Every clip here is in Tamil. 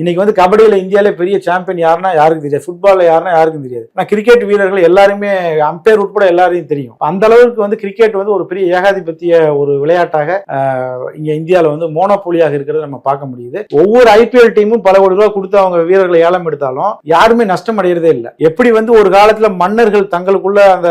இன்னைக்கு வந்து கபடியில் இந்தியாவிலே பெரிய சாம்பியன் யாருன்னா யாருக்கும் தெரியாது. ஃபுட்பாலில் யாருன்னா யாருக்கும் தெரியாது. நான் கிரிக்கெட் வீரர்கள் எல்லாருமே அம்பையர் உட்பட எல்லாரையும் தெரியும். அந்த அளவுக்கு வந்து கிரிக்கெட் வந்து ஒரு பெரிய ஏகாதிபத்திய ஒரு விளையாட்டாக இங்கே இந்தியாவில் வந்து மோனோபோலியாக இருக்கிறத நம்ம பார்க்க முடியுது. ஒவ்வொரு ஐபிஎல் டீமும் பல கோடி ரூபாய் கொடுத்து அவங்க வீரர்களை ஏலம் எடுத்தாலும் யாருமே நஷ்டம் அடைகிறதே இல்லை. எப்படி வந்து ஒரு காலத்துல மன்னர்கள் தங்களுக்குள்ள அந்த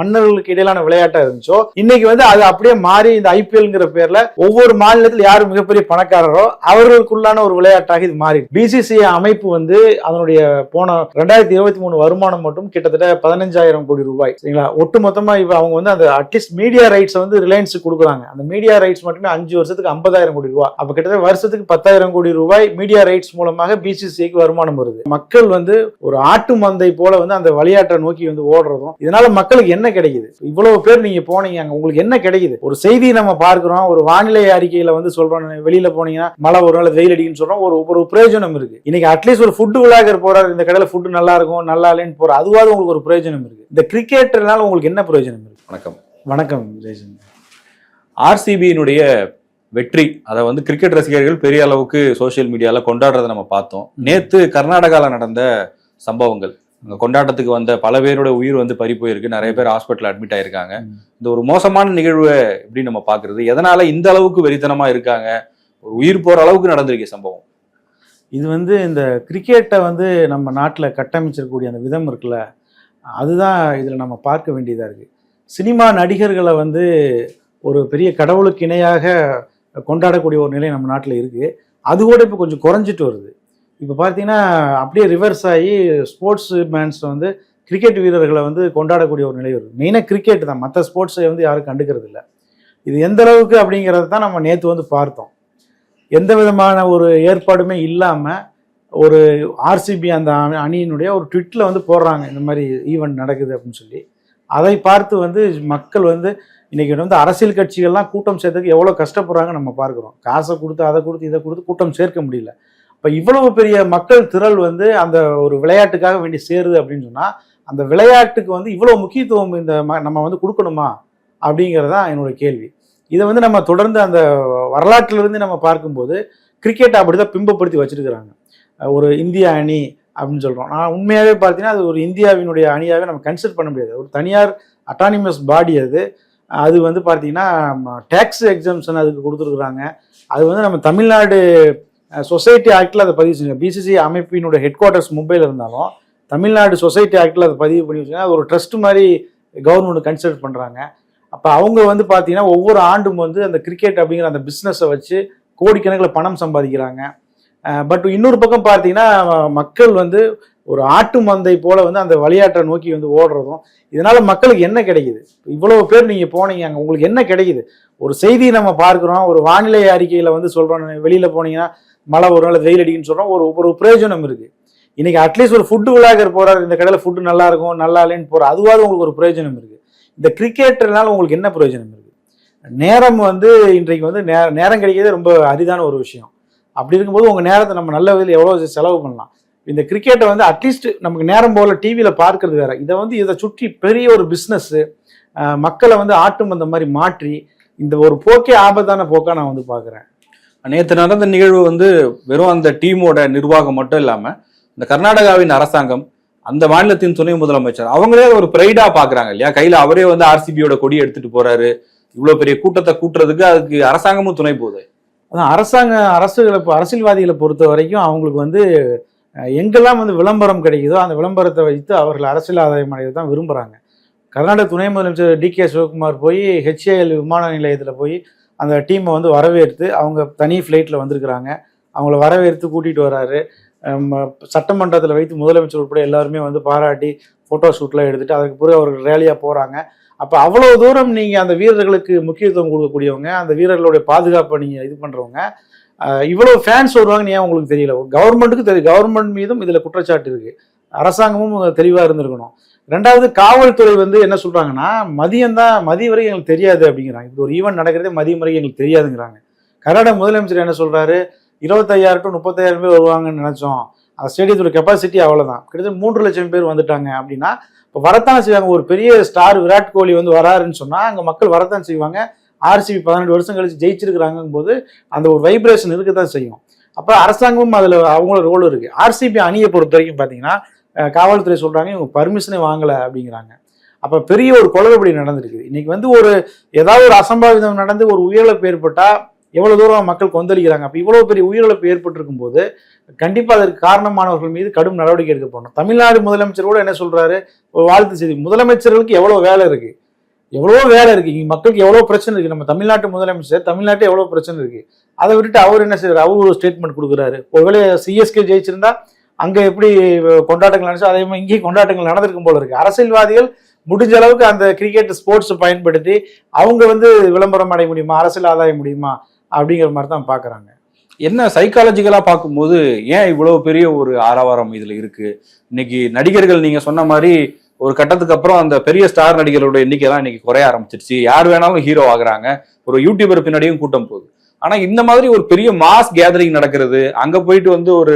மன்னர்களுக்கு இடையிலான விளையாட்டா இருந்துச்சோ இன்னைக்கு வந்து அது அப்படியே மாறி இந்த ஐபிஎல்ங்கிற பேர்ல ஒவ்வொரு மாநிலத்தில் யார் மிகப்பெரிய பணக்காரரோ அவர்களுக்குள்ளான ஒரு விளையாட்டாக இது மாறி பிசிசிஐ அமைப்பு வந்து அதனுடைய போன ரெண்டாயிரத்தி இருபத்தி மூணு வருமானம் மட்டும் கிட்டத்தட்ட பதினஞ்சாயிரம் கோடி ரூபாய். சரிங்களா? ஒட்டு மொத்தமா இப்ப அவங்க வந்து அந்த அட்லீஸ்ட் மீடியா ரைட்ஸ் வந்து ரிலையன்ஸ் கொடுக்குறாங்க. அந்த மீடியா ரைட்ஸ் மட்டுமே அஞ்சு வருஷத்துக்கு ஐம்பதாயிரம் கோடி ரூபாய். அப்ப கிட்டத்தட்ட வருஷத்துக்கு பத்தாயிரம் கோடி ரூபாய் மீடியா ரைட்ஸ் மூலமாக பிசிசிஐக்கு வருமானம் வருது. மக்கள் வந்து ஒரு ஆட்டு மந்தை போல வந்து அந்த விளையாட்டை நோக்கி வந்து ஓடுறதும் இதனால மக்களுக்கு என்ன கிடைக்குது? இவ்வளவு பேர் நீங்க போனீங்க அங்க உங்களுக்கு என்ன கிடைக்குது? ஒரு செய்தி நம்ம பார்க்கிறோம் ஒரு வானிலை அறிக்கையில வந்து சொல்றோம் வெளியில போனீங்கன்னா மழை ஒரு நாள் வெயில் அடிக்குன்னு சொல்றோம் ஒரு ஒரு பிரயோஜனம் இருக்கு. இன்னைக்கு அட்லீஸ்ட் ஒரு ஃபுட் விழாக்கர் போறாரு இந்த கடையில ஃபுட் நல்லா இருக்கும் நல்லா இல்லைன்னு போற அதுவாது உங்களுக்கு ஒரு பிரயோஜனம் இருக்கு. இந்த கிரிக்கெட்னால உங்களுக்கு என்ன பிரயோஜனம் இருக்கு? வணக்கம். வணக்கம் ஜெய்சன் ஆர்சிபியினுடைய வெற்றி அதை வந்து கிரிக்கெட் ரசிகர்கள் பெரிய அளவுக்கு சோஷியல் மீடியால கொண்டாடுறதை நம்ம பார்த்தோம். நேத்து கர்நாடகால நடந்த சம்பவங்கள். அங்க கொண்டாட்டத்துக்கு வந்த பல பேரோட உயிர் வந்து பறி போயிருக்கு. நிறைய பேர் ஹாஸ்பிட்டல் அட்மிட் ஆயிருக்காங்க. இந்த ஒரு மோசமான நிகழ்வை எப்படி நம்ம பாக்குறது எதனால இந்த அளவுக்கு வெறித்தனமா இருக்காங்க? ஒரு உயிர் போற அளவுக்கு நடந்திருக்கு சம்பவம். இது வந்து இந்த கிரிக்கெட்டை வந்து நம்ம நாட்டில் கட்டமைச்சிருக்கக்கூடிய அந்த விதம் இருக்குல்ல அதுதான் இதில் நம்ம பார்க்க வேண்டியதாக இருக்குது சினிமா நடிகர்களை வந்து ஒரு பெரிய கடவுளுக்கு இணையாக கொண்டாடக்கூடிய ஒரு நிலை நம்ம நாட்டில் இருக்குது அது கூட இப்போ கொஞ்சம் குறைஞ்சிட்டு வருது. இப்போ பார்த்தீங்கன்னா அப்படியே ரிவர்ஸ் ஆகி ஸ்போர்ட்ஸ் மேன்ஸ் வந்து கிரிக்கெட் வீரர்களை வந்து கொண்டாடக்கூடிய ஒரு நிலை வருது. மெயினாக கிரிக்கெட் தான். மற்ற ஸ்போர்ட்ஸை வந்து யாரும் கண்டுக்கிறது இல்லை இது எந்த அளவுக்கு அப்படிங்கிறத தான் நம்ம நேற்று வந்து பார்த்தோம். எந்த விதமான ஒரு ஏற்பாடுமே இல்லாமல் ஒரு ஆர்சிபி அந்த அணியினுடைய ஒரு ட்விட்டில் வந்து போடுறாங்க இந்த மாதிரி ஈவெண்ட் நடக்குது அப்படின்னு சொல்லி. அதை பார்த்து வந்து மக்கள் வந்து இன்றைக்கி வந்து அரசியல் கட்சிகள்லாம் கூட்டம் சேர்த்துக்கு எவ்வளோ கஷ்டப்படுறாங்க நம்ம பார்க்குறோம். காசை கொடுத்து அதை கொடுத்து இதை கொடுத்து கூட்டம் சேர்க்க முடியல. இப்போ இவ்வளவு பெரிய மக்கள் திரள் வந்து அந்த ஒரு விளையாட்டுக்காக வேண்டி சேருது அப்படின்னு சொன்னால் அந்த விளையாட்டுக்கு வந்து இவ்வளோ முக்கியத்துவம் இந்த ம- நம்ம வந்து கொடுக்கணுமா அப்படிங்கிறது தான் என்னோட கேள்வி. இதை வந்து நம்ம தொடர்ந்து அந்த வரலாற்றிலிருந்து நம்ம பார்க்கும்போது அப்படி தான் பிம்பப்படுத்தி வச்சிருக்கிறாங்க. ஒரு இந்திய அணி அப்படின்னு சொல்கிறோம் நான் உண்மையாகவே பார்த்தீங்கன்னா அது ஒரு இந்தியாவினுடைய அணியாகவே நம்ம கன்சிடர் பண்ண முடியாது. ஒரு தனியார் அட்டானிமஸ் பாடி அது. அது வந்து பார்த்தீங்கன்னா டேக்ஸ் எக்ஸம்ஷன் அதுக்கு கொடுத்துருக்குறாங்க. அது வந்து நம்ம தமிழ்நாடு சொசைட்டி ஆக்டில் அதை பதிவு செஞ்சாங்க பிசிசி அமைப்பினுடைய ஹெட் குவார்ட்டர்ஸ் மும்பையில் இருந்தாலும் தமிழ்நாடு சொசைட்டி ஆக்டில் அதை பதிவு பண்ணி வச்சுருக்காங்க. அது ஒரு ட்ரஸ்ட் மாதிரி கவர்மெண்ட் கன்சிடர் பண்ணுறாங்க அப்போ அவங்க வந்து பார்த்தீங்கன்னா ஒவ்வொரு ஆண்டும் வந்து அந்த கிரிக்கெட் அப்படிங்கிற அந்த பிஸ்னஸை வச்சு கோடிக்கணக்கில் பணம் சம்பாதிக்கிறாங்க. பட் இன்னொரு பக்கம் பார்த்தீங்கன்னா மக்கள் வந்து ஒரு ஆட்டு மந்தை போல வந்து அந்த விளையாட்டை நோக்கி வந்து ஓடுறதும் இதனால மக்களுக்கு என்ன கிடைக்குது? இவ்வளவு பேர் நீங்க போனீங்க அங்கே உங்களுக்கு என்ன கிடைக்குது? ஒரு செய்தி நம்ம பார்க்குறோம் ஒரு வானிலை அறிக்கையில வந்து சொல்றோம் வெளியில போனீங்கன்னா மழை ஒரு நாள் வெயில் அடிக்குன்னு சொல்றோம் ஒரு ஒரு பிரயோஜனம் இருக்கு. இன்னைக்கு அட்லீஸ்ட் ஒரு ஃபுட்டு விழாக்கர் போறாரு இந்த கடையில் ஃபுட்டு நல்லா இருக்கும் நல்லா இல்லைன்னு போற அதுவாது உங்களுக்கு ஒரு பிரயோஜனம் இருக்கு. இந்த கிரிக்கெட்னால உங்களுக்கு என்ன பிரயோஜனம் இருக்கு? நேரம் வந்து இன்றைக்கு வந்து நே- நேரம் கிடைக்கிறதே ரொம்ப அரிதான ஒரு விஷயம். அப்படி இருக்கும்போது உங்கள் நேரத்தை நம்ம நல்ல விதத்தில் எவ்வளோ செலவு பண்ணலாம். இந்த கிரிக்கெட்டை வந்து அட்லீஸ்ட் நமக்கு நேரம் போல டிவியில் பார்க்கறது வேற. இதை வந்து இதை சுற்றி பெரிய ஒரு பிஸ்னஸ்ஸு மக்களை வந்து ஆட்டும் அந்த மாதிரி மாற்றி இந்த ஒரு போக்கே ஆபத்தான போக்காக நான் வந்து பார்க்குறேன். நேற்று நடந்த நிகழ்வு வந்து வெறும் அந்த டீமோட நிர்வாகம் மட்டும் இல்லாமல் இந்த கர்நாடகாவின் அரசாங்கம் அந்த மாநிலத்தின் துணை முதலமைச்சர். அவங்களே ஒரு பிரைடா பாக்குறாங்க இல்லையா? கையில அவரே வந்து ஆர்சிபியோட கொடி எடுத்துட்டு போறாரு. இவ்வளவு பெரிய கூட்டத்தை கூட்டுறதுக்கு அதுக்கு அரசாங்கமும் துணை போகுது. அதான் அரசாங்க அரசுகளை அரசியல்வாதிகளை பொறுத்த வரைக்கும் அவங்களுக்கு வந்து எங்கெல்லாம் வந்து விளம்பரம் கிடைக்குதோ அந்த விளம்பரத்தை வைத்து அவர்கள் அரசியல் ஆதாயம் அடைய தான் விரும்புகிறாங்க கர்நாடக துணை முதலமைச்சர் டி கே சிவகுமார் போய் ஹெச்ஏஎல் விமான நிலையத்தில் போய் அந்த டீமை வந்து வரவேற்று அவங்க தனி ஃப்ளைட்டில் வந்திருக்கிறாங்க. அவங்கள வரவேற்று கூட்டிகிட்டு வராரு. சட்டமன்றத்தில் வைத்து முதலமைச்சர் உட்பட எல்லாருமே வந்து பாராட்டி ஃபோட்டோ ஷூட்லாம் எடுத்துட்டு அதுக்கு பிறகு அவர்கள் ரேலியாக போகிறாங்க அப்போ அவ்வளோ தூரம் நீங்கள் அந்த வீரர்களுக்கு முக்கியத்துவம் கொடுக்கக்கூடியவங்க அந்த வீரர்களுடைய பாதுகாப்பை நீங்கள் இது பண்ணுறவங்க இவ்வளோ ஃபேன்ஸ் வருவாங்கன்னு ஏன் உங்களுக்கு தெரியல? கவர்மெண்ட்டுக்கு தெரியும் கவர்மெண்ட் மீதும் இதில் குற்றச்சாட்டு இருக்குது அரசாங்கமும் தெளிவாக இருந்திருக்கணும். ரெண்டாவது காவல்துறை வந்து என்ன சொல்கிறாங்கன்னா மதியம் தான் மதிய வரைக்கும் எங்களுக்கு தெரியாது அப்படிங்கிறாங்க. இப்போ ஒரு ஈவெண்ட் நடக்கிறதே மதியம் வரைக்கும் எங்களுக்கு தெரியாதுங்கிறாங்க. கர்நாடக முதலமைச்சர் என்ன சொல்கிறாரு இருபத்தையாயிரம் டு முப்பத்தாயிரம் பேர் வருவாங்கன்னு நினைச்சோம். அந்த ஸ்டேடியத்தோட கெப்பாசிட்டி அவ்வளவுதான். கிட்டத்தட்ட மூன்று லட்சம் பேர் வந்துட்டாங்க அப்படின்னா இப்போ வரத்தான் செய்வாங்க. ஒரு பெரிய ஸ்டார் விராட் கோலி வந்து வராருன்னு சொன்னா அங்க மக்கள் வரத்தான் செய்வாங்க. ஆர்சிபி பதினெட்டு வருஷம் கழிச்சு ஜெயிச்சிருக்கிறாங்கும் போது அந்த ஒரு வைப்ரேஷன் இருக்க தான் செய்யும். அப்போ அரசாங்கமும் அதில் அவங்களோட ரோல் இருக்கு. ஆர்சிபி அணியை பொறுத்த வரைக்கும் பார்த்தீங்கன்னா காவல்துறை சொல்றாங்க இவங்க பர்மிஷனே வாங்கலை அப்படிங்கிறாங்க. அப்போ பெரிய ஒரு குளறுபடி நடந்திருக்குது. இன்னைக்கு வந்து ஒரு ஏதாவது ஒரு அசம்பாவிதம் நடந்து ஒரு உயிரிழப்பு ஏற்பட்டா எவ்வளோ தூரம் மக்கள் கொந்தளிக்கிறாங்க? அப்போ இவ்வளோ பெரிய உயிரிழப்பு ஏற்பட்டிருக்கும் போது கண்டிப்பாக அதற்கு காரணமானவர்கள் மீது கடும் நடவடிக்கை எடுக்கப்படணும் தமிழ்நாடு முதலமைச்சர் கூட என்ன சொல்கிறாரு ஒரு வாழ்த்து செய்தி. முதலமைச்சர்களுக்கு எவ்வளோ வேலை இருக்குது எவ்வளோ வேலை இருக்குது இங்கே மக்களுக்கு எவ்வளோ பிரச்சனை இருக்குது நம்ம தமிழ்நாட்டு முதலமைச்சர் தமிழ்நாட்டில் எவ்வளோ பிரச்சனை இருக்குது அதை விட்டுட்டு அவர் என்ன செய்கிறார் அவர் ஒரு ஸ்டேட்மெண்ட் கொடுக்குறாரு. ஒருவேளை சிஎஸ்கே ஜெயிச்சிருந்தா அங்கே எப்படி கொண்டாட்டங்கள் நடந்துச்சோ? அதே மாதிரி இங்கேயும் கொண்டாட்டங்கள் நடந்திருக்கும் போல இருக்குது அரசியல்வாதிகள் முடிஞ்ச அளவுக்கு அந்த கிரிக்கெட் ஸ்போர்ட்ஸ் பயன்படுத்தி அவங்க வந்து விளம்பரம் அடைய முடியுமா? அரசியல் ஆதாயம் முடியுமா? அப்படிங்கிற மாதிரி தான் பாக்குறாங்க என்ன சைக்காலஜிக்கலா பார்க்கும்போது ஏன் இவ்வளவு பெரிய ஒரு ஆரவாரம் இதுல இருக்கு? இன்னைக்கு நடிகர்கள் நீங்க சொன்ன மாதிரி ஒரு கட்டத்துக்கு அப்புறம் அந்த பெரிய ஸ்டார் நடிகர்களோட எண்ணிக்கைலாம் இன்னைக்கு குறைய ஆரம்பிச்சிருச்சு. யார் வேணாலும் ஹீரோ ஆகுறாங்க. ஒரு யூடியூபர் பின்னாடியும் கூட்டம் போகுது. ஆனா இந்த மாதிரி ஒரு பெரிய மாஸ் கேதரிங் நடக்கிறது அங்க போயிட்டு வந்து ஒரு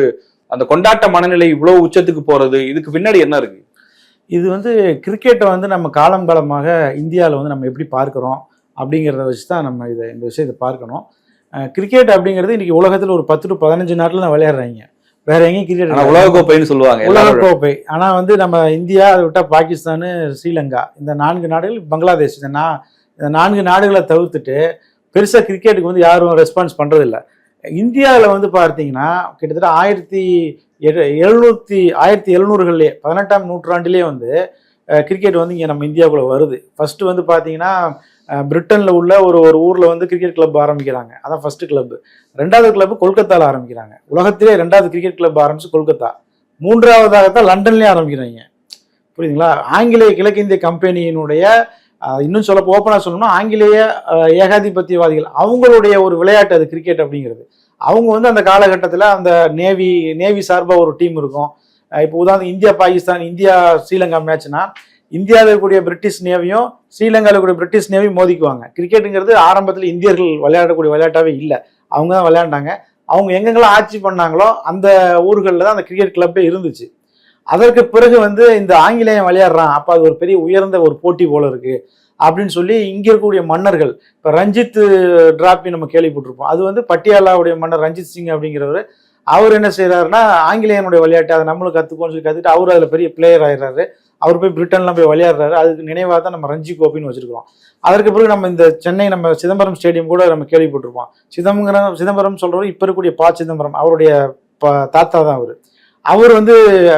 அந்த கொண்டாட்ட மனநிலை இவ்வளவு உச்சத்துக்கு போறது இதுக்கு பின்னாடி என்ன இருக்கு? இது வந்து கிரிக்கெட்டை வந்து நம்ம காலம் காலமாக இந்தியாவில் வந்து நம்ம எப்படி பார்க்குறோம் அப்படிங்கிறத வச்சு தான் நம்ம இதை இந்த விஷயத்தை பார்க்கணும். கிரிக்கெட் அப்படிங்கிறது இன்னைக்கு உலகத்தில் ஒரு பத்து டு பதினஞ்சு நாட்டில் தான் விளையாடுறாங்க வேற எங்கேயும் கிரிக்கெட் உலக கோப்பைன்னு சொல்லுவாங்க உலக கோப்பை ஆனால் வந்து நம்ம இந்தியா அதை விட்டால் பாகிஸ்தானு ஸ்ரீலங்கா இந்த நான்கு நாடுகள் பங்களாதேஷ் இந்த நா இந்த நான்கு நாடுகளை தவிர்த்துட்டு பெருசாக கிரிக்கெட்டுக்கு வந்து யாரும் ரெஸ்பான்ஸ் பண்ணுறதில்ல இந்தியாவில் வந்து பார்த்தீங்கன்னா கிட்டத்தட்ட ஆயிரத்தி எ- எழுநூத்தி ஆயிரத்தி எழுநூறுகள்லேயே பதினெட்டாம் நூற்றாண்டிலே வந்து கிரிக்கெட் வந்து இங்கே நம்ம இந்தியாவுக்குள்ள வருது. ஃபர்ஸ்ட் வந்து பார்த்தீங்கன்னா பிரிட்டனில் உள்ள ஒரு ஒரு ஊரில் வந்து கிரிக்கெட் கிளப் ஆரம்பிக்கிறாங்க. அதான் ஃபர்ஸ்ட் கிளப் ரெண்டாவது கிளப் கொல்கத்தாவில் ஆரம்பிக்கிறாங்க. உலகத்திலே ரெண்டாவது கிரிக்கெட் கிளப் ஆரம்பிச்சு கொல்கத்தா. மூன்றாவதாகத்தான் லண்டன்லேயே ஆரம்பிக்கிறாங்க. புரியுதுங்களா? ஆங்கிலேய கிழக்கிந்திய கம்பெனியினுடைய இன்னும் சொல்ல ஓப்பனாக சொல்லணும்னா ஆங்கிலேய ஏகாதிபத்தியவாதிகள். அவங்களுடைய ஒரு விளையாட்டு அது கிரிக்கெட் அப்படிங்கிறது. அவங்க வந்து அந்த காலகட்டத்தில் அந்த நேவி நேவி சார்பாக ஒரு டீம் இருக்கும். இப்போ உதாரணம் இந்தியா பாகிஸ்தான் இந்தியா ஸ்ரீலங்கா மேட்ச்னா இந்தியாவில் இருக்கக்கூடிய பிரிட்டிஷ் நேவியும் ஸ்ரீலங்காவில் இருக்கக்கூடிய பிரிட்டிஷ் நேவியும் மோதிக்குவாங்க. கிரிக்கெட்டுங்கிறது ஆரம்பத்தில் இந்தியர்கள் விளையாடக்கூடிய விளையாட்டாவே இல்லை. அவங்க தான் விளையாண்டாங்க. அவங்க எங்கெங்கெல்லாம் ஆட்சி பண்ணாங்களோ அந்த ஊர்களில் தான் அந்த கிரிக்கெட் கிளப்பே இருந்துச்சு. அதற்கு பிறகு வந்து இந்த ஆங்கிலேயம் விளையாடுறான். அப்போ அது ஒரு பெரிய உயர்ந்த ஒரு போட்டி போல இருக்குது அப்படின்னு சொல்லி இங்கே இருக்கக்கூடிய மன்னர்கள் இப்போ ரஞ்சித் டிராபி நம்ம கேள்விப்பட்டிருப்போம். அது வந்து பட்டியாலாவுடைய மன்னர் ரஞ்சித் சிங் அப்படிங்கிறவர். அவர் என்ன செய்கிறாருன்னா ஆங்கிலேயனுடைய விளையாட்டு அதை நம்மளும் கற்றுக்கோன்னு சொல்லி கத்துட்டு அவர் அதில் பெரிய பிளேயர் ஆயிடுறாரு. அவர் போய் பிரிட்டன்லாம் போய் விளையாடுறாரு. அதுக்கு நினைவாக தான் நம்ம ரஞ்சி கோப்பைன்னு வச்சிருக்கோம் அதற்கு பிறகு நம்ம இந்த சென்னை நம்ம சிதம்பரம் ஸ்டேடியம் கூட நம்ம கேள்விப்பட்டிருப்போம். சிதம்பரம் சிதம்பரம் சொல்றவர் இப்போ இருக்கக்கூடிய பா. சிதம்பரம் அவருடைய ப- தாத்தா தான் அவர். அவர் வந்து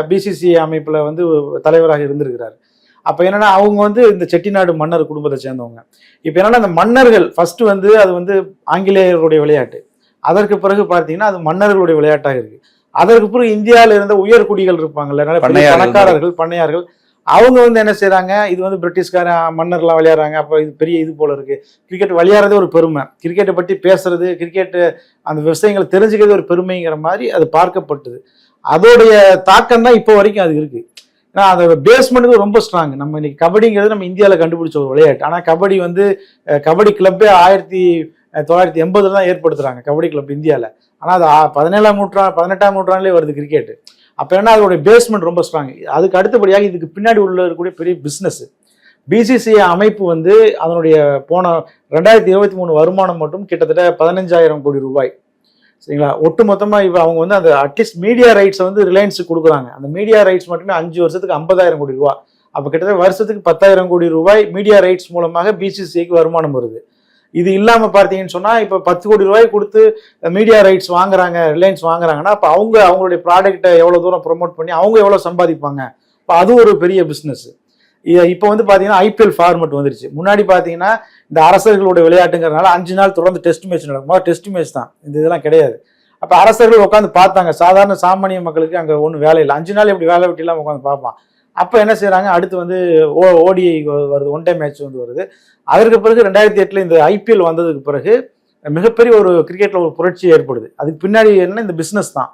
பிசிசி அமைப்புல வந்து தலைவராக இருந்திருக்கிறார். அப்ப என்னன்னா அவங்க வந்து இந்த செட்டிநாடு மன்னர் குடும்பத்தை சேர்ந்தவங்க. இப்ப என்னன்னா அந்த மன்னர்கள் ஃபர்ஸ்ட் வந்து அது வந்து ஆங்கிலேயர்களுடைய விளையாட்டு. அதற்கு பிறகு பார்த்தீங்கன்னா அது மன்னர்களுடைய விளையாட்டாக இருக்கு. அதற்கு பிறகு இந்தியாவில் இருந்த உயர்குடிகள் இருப்பாங்கல்ல நல்ல பெரிய பண்ணையார்கள். பணக்காரர்கள் பண்ணையார்கள். அவங்க வந்து என்ன செய்கிறாங்க இது வந்து பிரிட்டிஷ்கார மன்னர்லாம் விளையாடுறாங்க. அப்போ இது பெரிய இது போல இருக்குது கிரிக்கெட் விளையாடுறதே ஒரு பெருமை. கிரிக்கெட்டை பற்றி பேசுறது கிரிக்கெட்டு அந்த விஷயங்களை தெரிஞ்சுக்கிறது ஒரு பெருமைங்கிற மாதிரி அது பார்க்கப்பட்டது. அதோடைய தாக்கம் தான் இப்போ வரைக்கும் அது இருக்குது ஏன்னா அதோட பேஸ்மெண்ட்டுக்கு ரொம்ப ஸ்ட்ராங் நம்ம இன்னைக்கு கபடிங்கிறது நம்ம இந்தியாவில் கண்டுபிடிச்ச ஒரு விளையாட்டு. ஆனால் கபடி வந்து கபடி கிளப்பே ஆயிரத்தி தொள்ளாயிரத்தி எண்பதுல தான் ஏற்படுத்துகிறாங்க கபடி கிளப் இந்தியாவில் ஆனால் அது பதினேழாம் நூற்றா பதினெட்டாம் நூற்றாண்டுலேயே வருது கிரிக்கெட்டு அப்போ என்ன அதோடைய பேஸ்மெண்ட் ரொம்ப ஸ்ட்ராங் அதுக்கு அடுத்தபடியாக இதுக்கு பின்னாடி உள்ள இருக்கக்கூடிய பெரிய பிஸ்னஸ் பிசிசிஐ அமைப்பு வந்து அதனுடைய போன ரெண்டாயிரத்தி இருபத்தி மூணு வருமானம் மட்டும் கிட்டத்தட்ட பதினஞ்சாயிரம் கோடி ரூபாய். சரிங்களா? ஒட்டு மொத்தமாக இப்போ அவங்க வந்து அந்த அட்லீஸ்ட் மீடியா ரைட்ஸை வந்து ரிலையன்ஸுக்கு கொடுக்குறாங்க. அந்த மீடியா ரைட்ஸ் மட்டுமே அஞ்சு வருஷத்துக்கு ஐம்பதாயிரம் கோடி ரூபாய் அப்போ கிட்டத்தட்ட வருஷத்துக்கு பத்தாயிரம் கோடி ரூபாய் மீடியா ரைட்ஸ் மூலமாக பிசிசிஐக்கு வருமானம் வருது. இது இல்லாமல் பார்த்தீங்கன்னு சொன்னால் இப்போ பத்து கோடி ரூபாய் கொடுத்து மீடியா ரைட்ஸ் வாங்குறாங்க ரிலையன்ஸ் வாங்குறாங்கன்னா அப்போ அவங்க அவங்களுடைய ப்ராடக்ட்டை எவ்வளோ தூரம் ப்ரொமோட் பண்ணி அவங்க எவ்வளோ சம்பாதிப்பாங்க? இப்போ அது ஒரு பெரிய பிஸ்னஸ் இப்போ வந்து பார்த்தீங்கன்னா ஐபிஎல் ஃபார்மெட் வந்துருச்சு. முன்னாடி பார்த்தீங்கன்னா இந்த அரசர்களுடைய விளையாட்டுங்கிறதுனால அஞ்சு நாள் தொடர்ந்து டெஸ்ட் மேட்ச் நடக்கும். முதல்ல டெஸ்ட் மேட்ச் தான். இந்த இதெல்லாம் கிடையாது. அப்போ அரசர்கள் உட்காந்து பார்த்தாங்க. சாதாரண சாமானிய மக்களுக்கு அங்கே ஒன்றும் வேலை இல்லை. அஞ்சு நாள் எப்படி வேலை வெட்டிலாம் உட்காந்து பார்ப்பான். அப்போ என்ன செய்கிறாங்க அடுத்து வந்து ஓ ஓடிஐ வருது. ஒன் டே மேட்ச் வந்து வருது. அதற்கு பிறகு ரெண்டாயிரத்தி எட்டில் இந்த ஐபிஎல் வந்ததுக்கு பிறகு மிகப்பெரிய ஒரு கிரிக்கெட்டில் ஒரு புரட்சி ஏற்படுது. அதுக்கு பின்னாடி என்ன இந்த பிஸ்னஸ் தான்.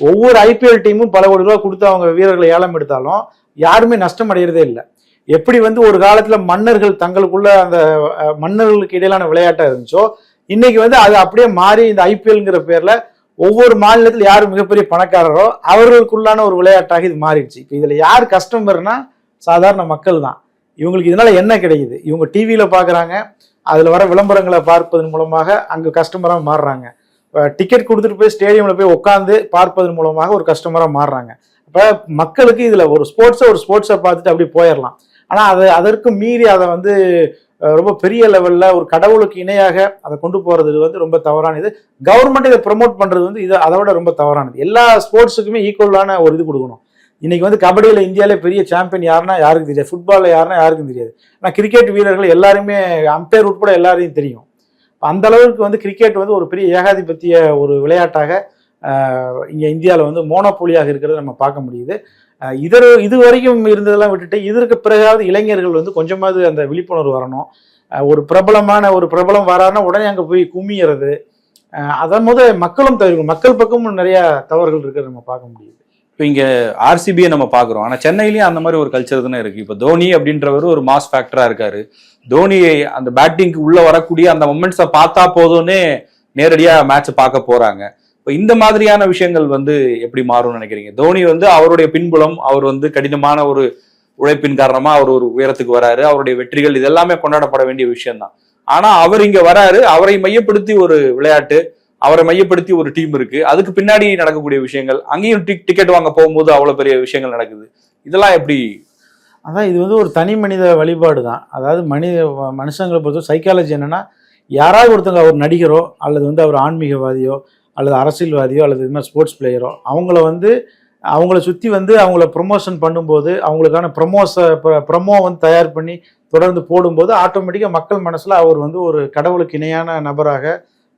ஒவ்வொரு ஐபிஎல் டீமும் பல கோடி ரூபா கொடுத்து அவங்க வீரர்களை ஏலம் எடுத்தாலும் யாருமே நஷ்டம் அடைகிறதே இல்லை. எப்படி வந்து ஒரு காலத்தில் மன்னர்கள் தங்களுக்குள்ள அந்த மன்னர்களுக்கு இடையிலான விளையாட்டாக இருந்துச்சோ இன்னைக்கு வந்து அது அப்படியே மாறி இந்த ஐபிஎல்ங்கிற பேரில் ஒவ்வொரு மாநிலத்தில் யார் மிகப்பெரிய பணக்காரரோ அவர்களுக்குள்ளான ஒரு விளையாட்டாக இது மாறிடுச்சு. இப்போ இதில் யார் கஸ்டமர்னா சாதாரண மக்கள் தான். இவங்களுக்கு இதனால் என்ன கிடைக்குது? இவங்க டிவியில் பார்க்குறாங்க அதில் வர விளம்பரங்களை பார்ப்பதன் மூலமாக அங்கே கஸ்டமராக மாறுறாங்க. டிக்கெட் கொடுத்துட்டு போய் ஸ்டேடியமில் போய் உட்காந்து பார்ப்பதன் மூலமாக ஒரு கஸ்டமராக மாறுறாங்க. இப்போ மக்களுக்கு இதில் ஒரு ஸ்போர்ட்ஸை ஒரு ஸ்போர்ட்ஸை பார்த்துட்டு அப்படி போயிடலாம் ஆனால் அதை அதற்கு மீறி அதை வந்து ரொம்ப பெரிய லெவலில் ஒரு கடவுளுக்கு இணையாக அதை கொண்டு போகிறது வந்து ரொம்ப தவறானது. கவர்மெண்ட் இதை ப்ரொமோட் பண்ணுறது வந்து இது அதை விட ரொம்ப தவறானது. எல்லா ஸ்போர்ட்ஸுக்குமே ஈக்குவலான ஒரு இது கொடுக்கணும். இன்னைக்கு வந்து கபடியில் இந்தியாவிலே பெரிய சாம்பியன் யாருன்னா யாருக்கும் தெரியாது. ஃபுட்பாலில் யாருன்னா யாருக்கும் தெரியாது. ஆனால் கிரிக்கெட் வீரர்கள் எல்லாருமே அம்பையர் உட்பட எல்லாரையும் தெரியும். அந்த அளவுக்கு வந்து கிரிக்கெட் வந்து ஒரு பெரிய ஏகாதிபத்திய ஒரு விளையாட்டாக இங்கே இந்தியாவில் வந்து மோனோபோலியாக இருக்கிறத நம்ம பார்க்க முடியுது. இதர் இது வரைக்கும் இருந்ததெல்லாம் விட்டுட்டு இதற்கு பிறகாவது இளைஞர்கள் வந்து கொஞ்சமாவது அந்த விழிப்புணர்வு வரணும். ஒரு பிரபலமான ஒரு பிரபலம் வராருன்னா உடனே அங்கே போய் குமியறது. அதன் போது மக்களும் தவிர்க்கணும். மக்கள் பக்கமும் நிறைய தவறுகள் இருக்கிறத நம்ம பார்க்க முடியுது. இப்போ இங்கே ஆர்சிபியை நம்ம பார்க்குறோம். ஆனால் சென்னையிலேயும் அந்த மாதிரி ஒரு கல்ச்சர் தானே இருக்குது இப்போ தோனி அப்படின்றவர் ஒரு மாஸ் ஃபேக்டராக இருக்காரு. தோனி அந்த பேட்டிங்க்கு உள்ளே வரக்கூடிய அந்த மொமெண்ட்ஸை பார்த்தா போதும்னே நேரடியாக மேட்ச்சை பார்க்க போகிறாங்க இப்போ இந்த மாதிரியான விஷயங்கள் வந்து எப்படி மாறும்னு நினைக்கிறீங்க? தோனி வந்து அவருடைய பின்புலம் அவர் வந்து கடினமான ஒரு உழைப்பின் காரணமா அவர் ஒரு உயரத்துக்கு வராரு. அவருடைய வெற்றிகள் இதெல்லாமே கொண்டாடப்பட வேண்டிய விஷயம்தான். ஆனா அவர் இங்க வராரு அவரை மையப்படுத்தி ஒரு விளையாட்டு அவரை மையப்படுத்தி ஒரு டீம் இருக்கு. அதுக்கு பின்னாடி நடக்கக்கூடிய விஷயங்கள் அங்கேயும் டிக் டிக்கெட் வாங்க போகும்போது அவ்வளவு பெரிய விஷயங்கள் நடக்குது. இதெல்லாம் எப்படி? அதான் இது வந்து ஒரு தனி மனித வழிபாடு தான் அதாவது மனித மனுஷங்களை பொறுத்த சைக்காலஜி என்னன்னா யாராவது ஒருத்தங்க அவர் நடிகரோ அல்லது வந்து அவர் ஆன்மீகவாதியோ அல்லது அரசியல்வாதியோ அல்லது இது மாதிரி ஸ்போர்ட்ஸ் பிளேயரோ அவங்கள வந்து அவங்கள சுற்றி வந்து அவங்கள ப்ரொமோஷன் பண்ணும்போது அவங்களுக்கான ப்ரமோஸ ப்ரமோ வந்து தயார் பண்ணி தொடர்ந்து போடும்போது ஆட்டோமேட்டிக்காக மக்கள் மனசில் அவர் வந்து ஒரு கடவுளுக்கு இணையான நபராக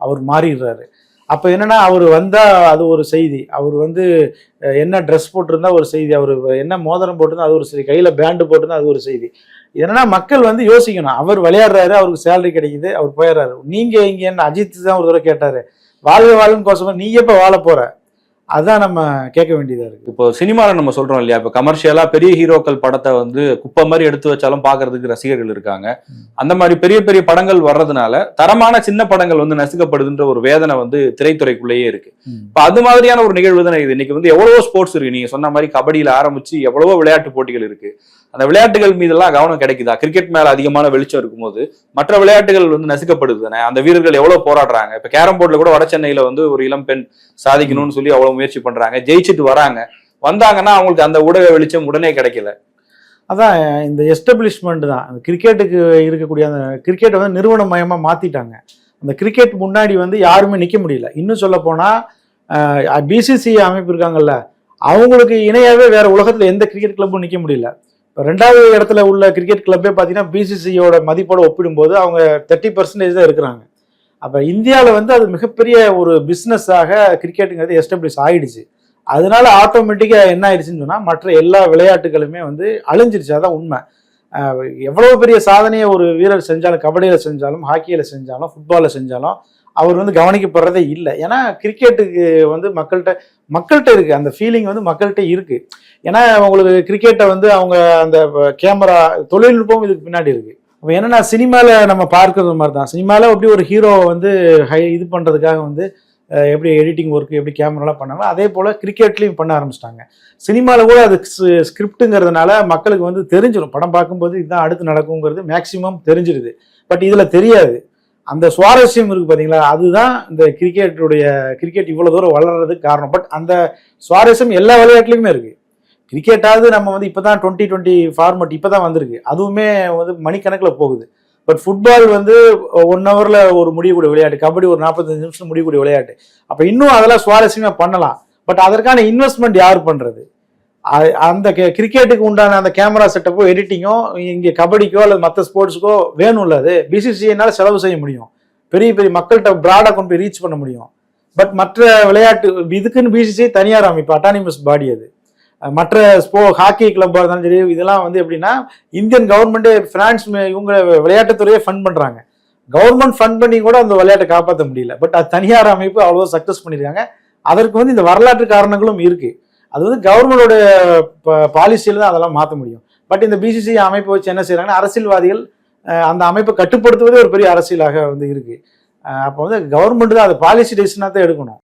அவர் மாறிடுறாரு. அப்போ என்னன்னா அவர் வந்தால் அது ஒரு செய்தி. அவர் வந்து என்ன ட்ரெஸ் போட்டிருந்தா ஒரு செய்தி. அவர் என்ன மோதிரம் போட்டிருந்தா அது ஒரு செய்தி. கையில் பேண்டு போட்டிருந்தா அது ஒரு செய்தி. என்னன்னா மக்கள் வந்து யோசிக்கணும். அவர் விளையாடுறாரு அவருக்கு சேலரி கிடைக்குது அவர் போயிடுறாரு. நீங்கள் இங்கே என்ன அஜித் தான் ஒரு தடவை கேட்டார். வாழ்க வாழ்ன்னு கோசமா நீ எப்ப வாழ போற? அதுதான் நம்ம கேட்க வேண்டியதா இருக்கு. இப்போ சினிமால நம்ம சொல்றோம் இல்லையா இப்போ கமர்ஷியலா பெரிய ஹீரோக்கள் படத்தை வந்து குப்பை மாதிரி எடுத்து வச்சாலும் பாக்குறதுக்கு ரசிகர்கள் இருக்காங்க. அந்த மாதிரி பெரிய பெரிய படங்கள் வர்றதுனால தரமான சின்ன படங்கள் வந்து நசுக்கப்படுதுன்ற ஒரு வேதனை வந்து திரைத்துறைக்குள்ளேயே இருக்கு. இப்ப அது மாதிரியான ஒரு நிகழ்வு தானே இது. இன்னைக்கு வந்து எவ்வளவோ ஸ்போர்ட்ஸ் இருக்கு. நீங்க சொன்ன மாதிரி கபடியில ஆரம்பிச்சு எவ்வளவோ விளையாட்டு போட்டிகள் இருக்கு. அந்த விளையாட்டுகள் மீதெல்லாம் கவனம் கிடைக்குதா? கிரிக்கெட் மேல அதிகமான வெளிச்சம் இருக்கும்போது மற்ற விளையாட்டுகள் வந்து நசுக்கப்படுது தானே? அந்த வீரர்கள் எவ்வளவு போராடுறாங்க? இப்ப கேரம் போர்டில் கூட வட சென்னையில வந்து ஒரு இளம் பெண் சாதிக்கணும்னு சொல்லி அவ்வளவு முயற்சி பண்றாங்க. ஜெயிச்சுட்டு வராங்க. வந்தாங்கன்னா அவங்களுக்கு அந்த ஊடக வெளிச்சம் உடனே கிடைக்கல. அதான் இந்த எஸ்டபிளிஷ்மெண்ட் தான். அந்த கிரிக்கெட்டுக்கு இருக்கக்கூடிய அந்த கிரிக்கெட்டை வந்து நிறுவன மயமாக மாத்திட்டாங்க. அந்த கிரிக்கெட் முன்னாடி வந்து யாருமே நிக்க முடியல. இன்னும் சொல்ல போனா பிசிசி அமைப்பு இருக்காங்கல்ல அவங்களுக்கு இணையாவே வேற உலகத்துல எந்த கிரிக்கெட் கிளப்பும் நிக்க முடியல. ரெண்டாவது இடத்துல உள்ள கிரிக்கெட் கிளப்பே பார்த்தீங்கன்னா பிசிசியோட மதிப்போட ஒப்பிடும்போது அவங்க தேர்ட்டி பர்சன்டேஜ் தான் இருக்கிறாங்க அப்போ இந்தியாவில் வந்து அது மிகப்பெரிய ஒரு பிஸ்னஸாக கிரிக்கெட்டுங்கிறது எஸ்டாப்ளிஷ் ஆகிடுச்சு அதனால ஆட்டோமேட்டிக்காக என்ன ஆயிடுச்சுன்னு சொன்னால் மற்ற எல்லா விளையாட்டுகளுமே வந்து அழிஞ்சிருச்சு. அதான் உண்மை. எவ்வளோ பெரிய சாதனையை ஒரு வீரர் செஞ்சாலும் கபடியில் செஞ்சாலும் ஹாக்கியில் செஞ்சாலும் ஃபுட்பாலில் செஞ்சாலும் அவர் வந்து கவனிக்கப்படுறதே இல்லை. ஏன்னா கிரிக்கெட்டுக்கு வந்து மக்கள்கிட்ட மக்கள்கிட்ட இருக்குது அந்த ஃபீலிங் வந்து மக்கள்கிட்ட இருக்குது ஏன்னா அவங்களுக்கு கிரிக்கெட்டை வந்து அவங்க அந்த கேமரா தொழில்நுட்பம் இதுக்கு பின்னாடி இருக்குது அப்போ என்னென்னா சினிமாவில் நம்ம பார்க்குறது மாதிரி தான் சினிமாவில் அப்படி ஒரு ஹீரோ வந்து ஹை இது பண்ணுறதுக்காக வந்து எப்படி எடிட்டிங் ஒர்க் எப்படி கேமராலாம் பண்ணாலும் அதே போல் கிரிக்கெட்லேயும் பண்ண ஆரம்பிச்சிட்டாங்க. சினிமாவில் கூட அது ஸ்கிரிப்டுங்கிறதுனால மக்களுக்கு வந்து தெரிஞ்சிடும் படம் பார்க்கும்போது இதுதான் அடுத்து நடக்குங்கிறது மேக்சிமம் தெரிஞ்சிருது. பட் இதில் தெரியாது. அந்த சுவாரஸ்யம் இருக்கு பார்த்தீங்களா அதுதான் இந்த கிரிக்கெட்டுடைய கிரிக்கெட் இவ்வளோ தூரம் வளர்றதுக்கு காரணம். பட் அந்த சுவாரஸ்யம் எல்லா விளையாட்டுலையுமே இருக்கு. கிரிக்கெட்டாவது நம்ம வந்து இப்போ தான் டுவெண்ட்டி டுவெண்ட்டி ஃபார்மட் இப்போ தான் வந்திருக்கு. அதுவுமே வந்து மணிக்கணக்கில் போகுது. பட் ஃபுட்பால் வந்து ஒன் ஹவரில் ஒரு முடியக்கூடிய விளையாட்டு கபடி ஒரு நாற்பத்தஞ்சு நிமிஷம் முடியக்கூடிய விளையாட்டு. அப்போ இன்னும் அதெல்லாம் சுவாரஸ்யமாக பண்ணலாம். பட் அதற்கான இன்வெஸ்ட்மெண்ட் யார் பண்ணுறது அந்த கிரிக்கெட்டுக்கு உண்டான அந்த கேமரா செட்டப்போ எடிட்டிங்கோ இங்கே கபடிக்கோ அல்லது மற்ற ஸ்போர்ட்ஸுக்கோ வேணும்ல அது. பிசிசிஐனால செலவு செய்ய முடியும். பெரிய பெரிய மக்கள்கிட்ட ப்ராடாக கொண்டு போய் ரீச் பண்ண முடியும். பட் மற்ற விளையாட்டு இதுக்குன்னு பிசிசிஐ தனியார் அமைப்பு அட்டானிமஸ் பாடி அது. மற்ற ஸ்போ ஹாக்கி கிளப்பாக இருந்தாலும் சரி இதெல்லாம் வந்து எப்படின்னா இந்தியன் கவர்மெண்ட்டே ஃபினான்ஸ் இவங்க விளையாட்டுத்துறையே ஃபண்ட் பண்ணுறாங்க கவர்மெண்ட் ஃபண்ட் பண்ணி கூட அந்த விளையாட்டை காப்பாற்ற முடியல. பட் அது தனியார் அமைப்பு அவ்வளோ சக்ஸஸ் பண்ணியிருக்காங்க. அதற்கு வந்து இந்த வரலாற்று காரணங்களும் இருக்குது அது வந்து கவர்மெண்டோட பாலிசியில் தான் அதெல்லாம் மாற்ற முடியும். பட் இந்த பிசிசி அமைப்பை வச்சு என்ன செய்கிறாங்கன்னா அரசியல்வாதிகள் அந்த அமைப்பை கட்டுப்படுத்துவதே ஒரு பெரிய அரசியலாக வந்து இருக்குது அப்போ வந்து கவர்மெண்ட் தான் அது பாலிசி டெசிஷனாக தான் எடுக்கணும்.